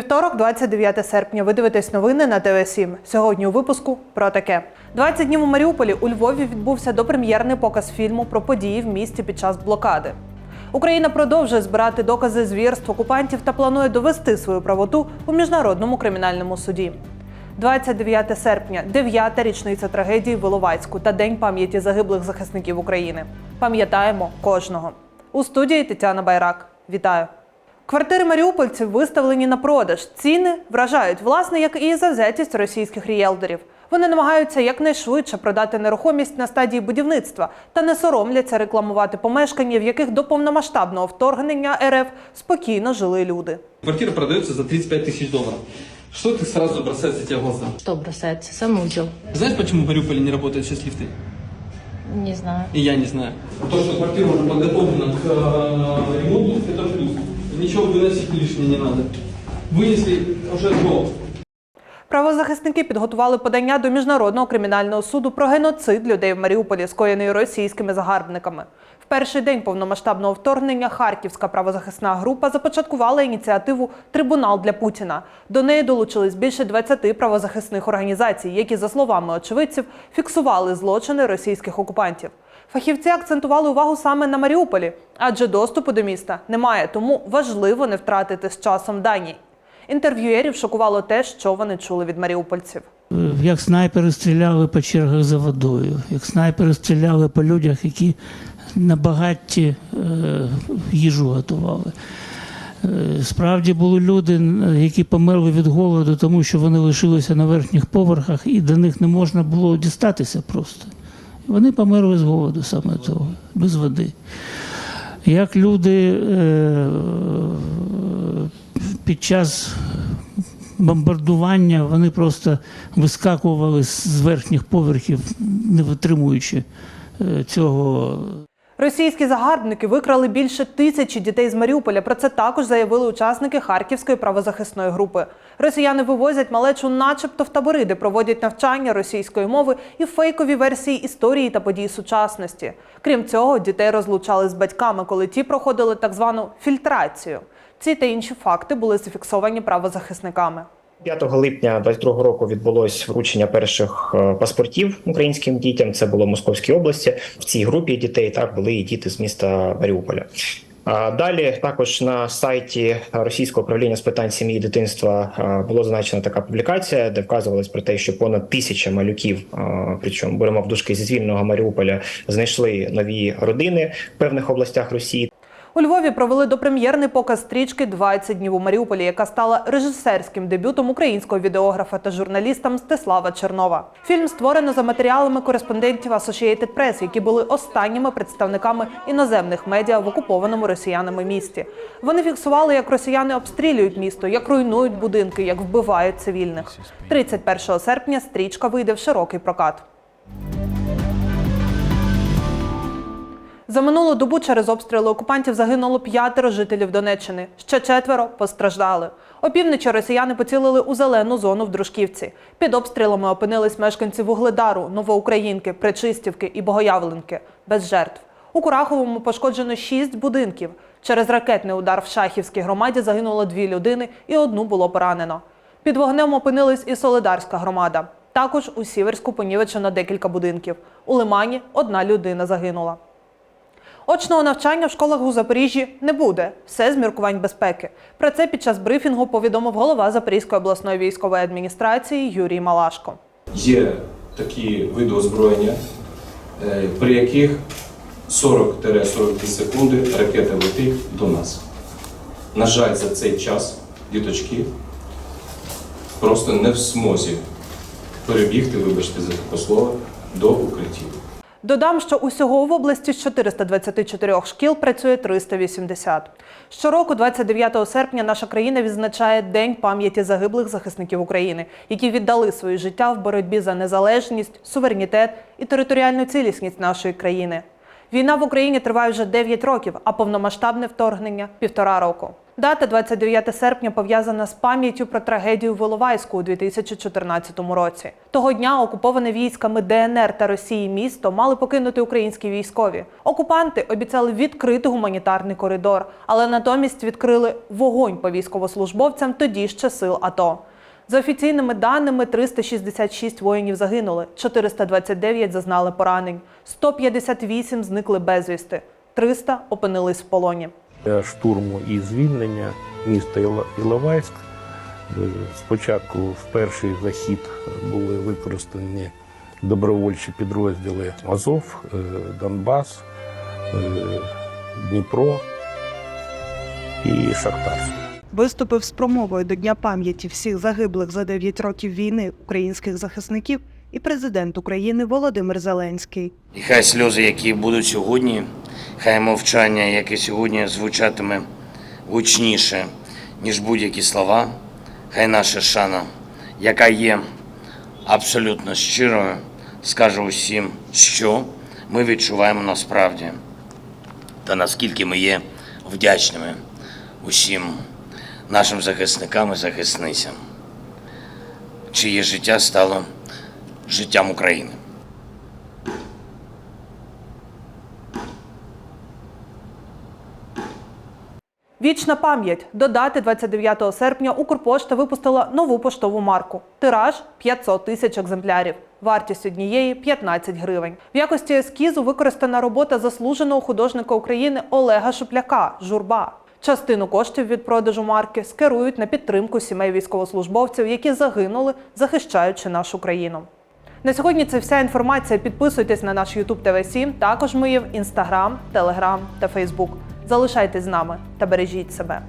Вівторок, 29 серпня. Ви дивитесь новини на ТВ 7 Сьогодні у випуску про таке: 20 днів у Маріуполі у Львові відбувся допрем'єрний показ фільму про події в місті під час блокади. Україна продовжує збирати докази звірств окупантів та планує довести свою правоту у міжнародному кримінальному суді. 29 серпня, дев'ята річниця трагедії в Іловайську та День пам'яті загиблих захисників України. Пам'ятаємо кожного. У студії Тетяна Байрак. Вітаю! Квартири маріупольців виставлені на продаж. Ціни вражають, власне, як і завзятість російських ріелторів. Вони намагаються якнайшвидше продати нерухомість на стадії будівництва та не соромляться рекламувати помешкання, в яких до повномасштабного вторгнення РФ спокійно жили люди. Квартира продается за 35 тысяч долларов. Что ты сразу бросается тебе в глаза? Что бросается? Санузел. Знаешь, почему в Мариуполе не работают сейчас лифты? Не знаю. И я не знаю. То, что квартира уже подготовлена к выносить лишнее не надо. Вынесли уже до. Правозахисники підготували подання до міжнародного кримінального суду про геноцид людей в Маріуполі, скоєний російськими загарбниками. В перший день повномасштабного вторгнення Харківська правозахисна група започаткувала ініціативу Трибунал для Путіна. До неї долучились більше 20 правозахисних організацій, які, за словами очевидців, фіксували злочини російських окупантів. Фахівці акцентували увагу саме на Маріуполі, адже доступу до міста немає, тому важливо не втратити з часом дані. Інтерв'юєрів шокувало те, що вони чули від маріупольців. Як снайпери стріляли по чергах за водою, як снайпери стріляли по людях, які на багатті е, їжу готували. Е, Справді були люди, які померли від голоду, тому що вони лишилися на верхніх поверхах, і до них не можна було дістатися просто. Вони померли з голоду саме того, без води. Як люди е, під час бомбардування вони просто вискакували з верхніх поверхів, не витримуючи е, цього Російські загарбники викрали більше тисячі дітей з Маріуполя. Про це також заявили учасники Харківської правозахисної групи. Росіяни вивозять малечу, начебто в табори, де проводять навчання російської мови і фейкові версії історії та подій сучасності. Крім цього, дітей розлучали з батьками, коли ті проходили так звану фільтрацію. Ці та інші факти були зафіксовані правозахисниками. 5 липня 22 року відбулось вручення перших е, паспортів українським дітям. Це було в Московській області. В цій групі дітей так були і діти з міста Маріуполя. Далі також на сайті російського управління з питань сім'ї і дитинства е, було зазначена така публікація, де вказувалось про те, що понад тисяча малюків, е, причому беремо в дужки зі звільного Маріуполя, знайшли нові родини в певних областях Росії. У Львові провели допрем'єрний показ стрічки «20 днів у Маріуполі, яка стала режисерським дебютом українського відеографа та журналіста Мстислава Чернова. Фільм створено за матеріалами кореспондентів Associated Press, які були останніми представниками іноземних медіа в окупованому росіянами місті. Вони фіксували, як росіяни обстрілюють місто, як руйнують будинки, як вбивають цивільних. 31 серпня стрічка вийде в широкий прокат. За минулу добу через обстріли окупантів загинуло п'ятеро жителів Донеччини. Ще четверо постраждали. Опівночі росіяни поцілили у зелену зону в Дружківці. Під обстрілами опинились мешканці Вугледару, Новоукраїнки, Пречистівки і Богоявленки без жертв. У Кураховому пошкоджено шість будинків. Через ракетний удар в Шахівській громаді загинуло дві людини і одну було поранено. Під вогнем опинилась і Солидарська громада. Також у Сіверську понівечено декілька будинків. У Лимані одна людина загинула. Очного навчання в школах у Запоріжжі не буде. Все з міркувань безпеки. Про це під час брифінгу повідомив голова Запорізької обласної військової адміністрації Юрій Малашко. Є такі види озброєння, е, при яких 40-42 секунди ракета летить до нас. На жаль, за цей час діточки просто не в змозі перебігти, вибачте за таке слово, до укриттів. Додам, що усього в області з 424 шкіл працює 380. Щороку, 29 серпня, наша країна відзначає День пам'яті загиблих захисників України, які віддали своє життя в боротьбі за незалежність, суверенітет і територіальну цілісність нашої країни. Війна в Україні триває вже 9 років, а повномасштабне вторгнення півтора року. Дата 29 серпня пов'язана з пам'яттю про трагедію в Іловайську у 2014 році. Того дня окуповане військами ДНР та Росії місто мали покинути українські військові. Окупанти обіцяли відкрити гуманітарний коридор, але натомість відкрили вогонь по військовослужбовцям тоді ще сил АТО. За офіційними даними, 366 воїнів загинули, 429 зазнали поранень, 158 зникли безвісти, 300 опинились в полоні. Для штурму і звільнення міста Іловайськ е, спочатку в перший захід були використані добровольчі підрозділи Азов, е, Донбас, е, Дніпро і Шахтарськ. виступив з промовою до Дня пам'яті всіх загиблих за 9 років війни українських захисників і президент України Володимир Зеленський. І хай сльози, які будуть сьогодні, хай мовчання, яке сьогодні звучатиме гучніше, ніж будь-які слова, хай наша шана, яка є абсолютно щирою, скаже усім, що ми відчуваємо насправді, та наскільки ми є вдячними усім нашим захисникам і захисницям, чиє життя стало життям України. Вічна пам'ять до дати 29 серпня Укрпошта випустила нову поштову марку. Тираж 500 тисяч екземплярів. Вартість однієї 15 гривень. В якості ескізу використана робота заслуженого художника України Олега Шупляка Журба. Частину коштів від продажу марки скерують на підтримку сімей військовослужбовців, які загинули, захищаючи нашу країну. На сьогодні це вся інформація. Підписуйтесь на наш YouTube TV 7 Також ми є в Instagram, Telegram та Facebook. Залишайтесь з нами та бережіть себе.